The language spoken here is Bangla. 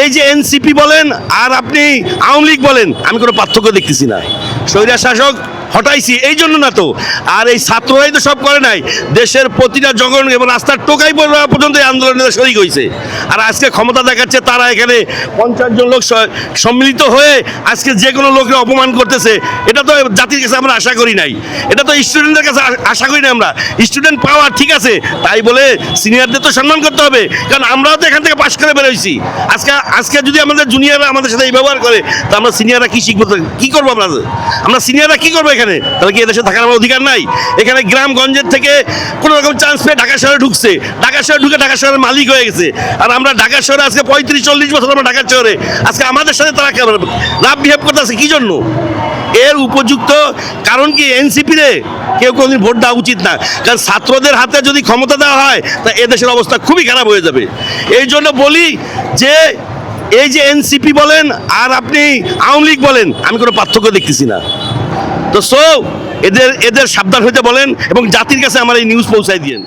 এই যে এনসিপি বলেন আর আপনি আওয়ামী লীগ বলেন, আমি কোনো পার্থক্য দেখতেছি না। স্বৈরা শাসক হটাইছি, এই জন্য না তো। আর এই ছাত্ররাই তো সব করে নাই। দেশের প্রতিটা জগন এবং রাস্তার টোকাই পর্যন্ত এই আন্দোলনে শরিক হয়েছে আর আজকে ক্ষমতা দেখাচ্ছে, তারা এখানে পঞ্চাশ জন লোক সম্মিলিত হয়ে আজকে যে কোনো লোককে অপমান করতেছে। এটা তো জাতির কাছে আমরা আশা করি নাই। এটা তো স্টুডেন্টদের কাছে আশা করি না আমরা। স্টুডেন্ট পাওয়ার ঠিক আছে, তাই বলে সিনিয়রদের তো সম্মান করতে হবে। কারণ আমরাও তো এখান থেকে পাশ করে বেরোইছি। আজকে আজকে যদি আমাদের জুনিয়ররা আমাদের সাথে এই ব্যবহার করে, তা আমরা সিনিয়ররা কি শিখব? কি করব আমরা? আমরা সিনিয়ররা কি করব এখানে? তাহলে কি এদেশে থাকার আমার অধিকার নাই? এখানে গ্রামগঞ্জের থেকে কোনো রকম চান্স পেয়ে ঢাকা শহরে ঢুকছে। ঢাকা শহরে ঢুকে ঢাকা শহরের মালিক হয়ে গেছে। আর আমরা ঢাকা শহরে আজকে পঁয়ত্রিশ, চল্লিশ বছর আমরা ঢাকা শহরে। আজকে আমাদের সাথে তারা লাভ বিহেভ করতেছে কি জন্য? এর উপযুক্ত কারণ কি এনসিপি রে? কেউ কোনদিন ভোট দেওয়া উচিত না। কারণ ছাত্রদের হাতে যদি ক্ষমতা দেওয়া হয়, তা এদেশের অবস্থা খুবই খারাপ হয়ে যাবে। এই জন্য বলি যে, এই যে এনসিপি বলেন আর আপনি আওয়ামী লীগ বলেন, আমি কোনো পার্থক্য দেখতেছি না। তো সো এদের এদের সাবধান হইতে বলেন এবং জাতির কাছে আমার এই নিউজ পৌঁছাই দিয়েন।